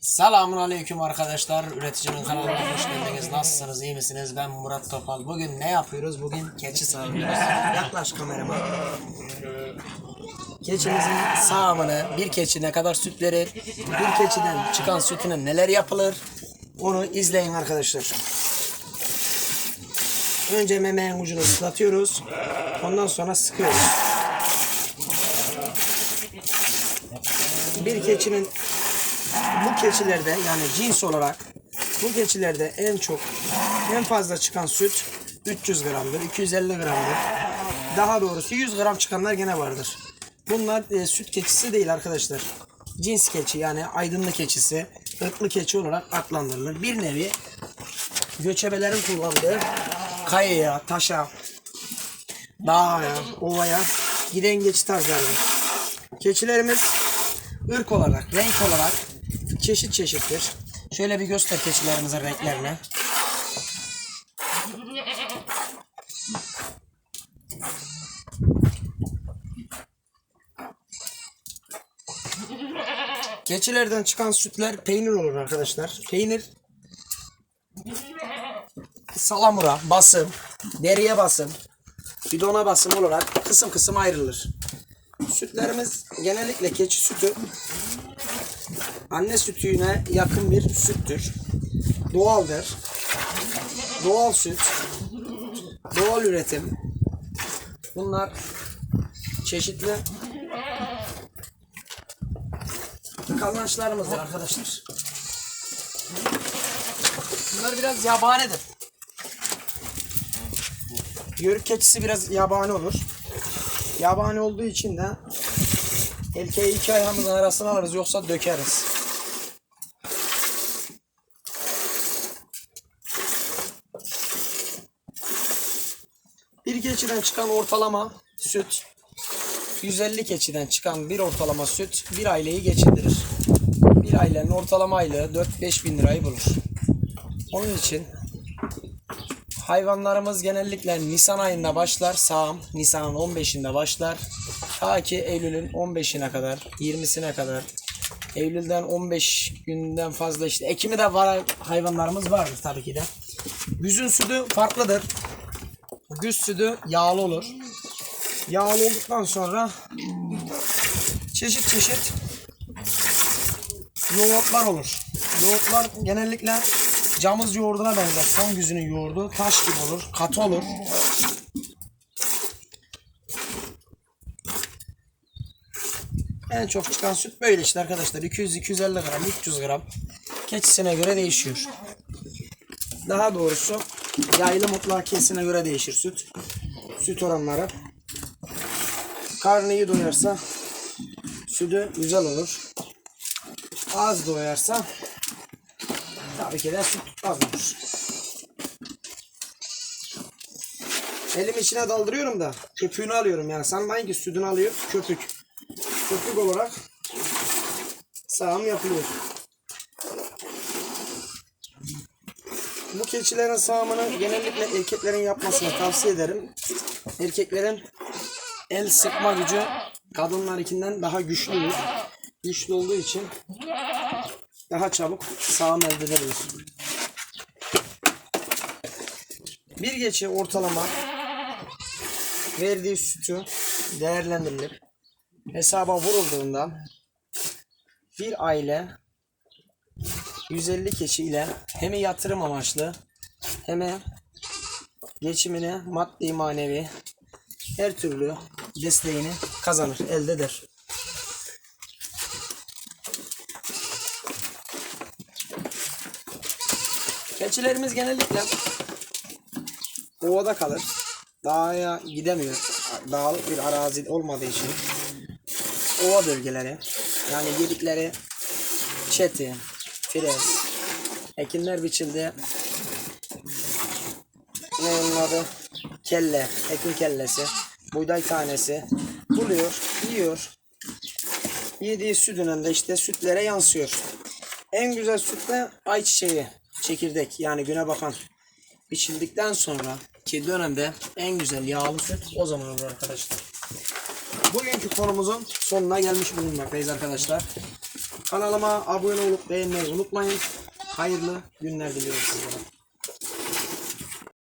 Selamun aleyküm arkadaşlar. Üreticinin kanalına hoş geldiniz. Nasılsınız? iyi misiniz? Ben Murat Topal. Bugün ne yapıyoruz? Bugün keçi sağlıyoruz. Yaklaş kamerama. Keçimizin sağımını, bir keçi ne kadar süt verir, bir keçiden çıkan sütüne neler yapılır, onu izleyin arkadaşlar. Önce memeğin ucunu ıslatıyoruz. Ondan sonra sıkıyoruz. Bir keçinin bu keçilerde yani cins olarak bu keçilerde en çok en fazla çıkan süt 300 gramdır, 250 gramdır. Daha doğrusu 100 gram çıkanlar gene vardır. Bunlar e, süt keçisi değil arkadaşlar. Cins keçi yani aydınlı keçisi, ırklı keçi olarak adlandırılır. Bir nevi göçebelerin kullandığı kayaya, taşa, dağa, ovaya giden geçi tarzlarıdır. Keçilerimiz ırk olarak, renk olarak çeşit çeşittir. Şöyle bir göster keçilerimizin renklerini. Keçilerden çıkan sütler peynir olur arkadaşlar. Peynir salamura, basım, deriye basım, bidona basım olarak kısım kısım ayrılır. Sütlerimiz genellikle keçi sütü anne sütüne yakın bir süttür. Doğaldır. Doğal süt. Doğal üretim. Bunlar çeşitli kazançlarımızdır arkadaşlar. Bunlar biraz yabanidir. Yörük keçisi biraz yabani olur. Yabani olduğu için de erkeği iki ayağımızın arasına alırız yoksa dökeriz. Bir keçiden çıkan ortalama süt 150 keçiden çıkan bir ortalama süt bir aileyi geçindirir. Bir ailenin ortalama aylığı 4-5 bin lirayı bulur. Onun için hayvanlarımız genellikle Nisan ayında başlar. Sağım Nisan'ın 15'inde başlar. Ta ki Eylül'ün 15'ine kadar, 20'sine kadar. Eylül'den 15 günden fazla işte. Ekim'i de var hayvanlarımız vardır tabii ki de. Güzün sütü farklıdır. Güz sütü yağlı olur. Yağlı olduktan sonra çeşit çeşit yoğurtlar olur. Yoğurtlar genellikle camız yoğurduna benzer. Son güzünün yoğurdu taş gibi olur, katı olur. En çok çıkan süt böyle işte arkadaşlar. 200-250 gram, 300 gram. Keçisine göre değişiyor. Daha doğrusu yaylı mutlak kesine göre değişir süt. Süt oranları. Karnı iyi doyarsa sütü güzel olur. Az doyarsa tabii ki de süt az olur. Elim içine daldırıyorum da köpüğünü alıyorum yani sanmayın ki sütünü alıyor köpük. Köpük olarak sağım yapılıyor. Bu keçilerin sağımını genellikle erkeklerin yapmasını tavsiye ederim. Erkeklerin el sıkma gücü kadınlarınkinden daha güçlüdür. Güçlü olduğu için daha çabuk sağım elde edilir. Bir geçi ortalama verdiği sütü değerlendirilir. Hesaba vurulduğunda bir aile 150 keçi ile hem yatırım amaçlı hem geçimini maddi manevi her türlü desteğini kazanır, elde eder. Keçilerimiz genellikle ovada kalır. Dağa gidemiyor. Dağlık bir arazi olmadığı için ova bölgeleri yani yedikleri çeti, frez, ekinler biçildi. Ne onun adı? Kelle, ekin kellesi, buğday tanesi buluyor, yiyor. Yediği sütünün de işte sütlere yansıyor. En güzel süt de ayçiçeği, çekirdek yani güne bakan biçildikten sonra ki dönemde en güzel yağlı süt o zaman olur arkadaşlar. Bugünkü konumuzun sonuna gelmiş bulunmaktayız arkadaşlar. Kanalıma abone olup beğenmeyi unutmayın. Hayırlı günler diliyorum sizlere.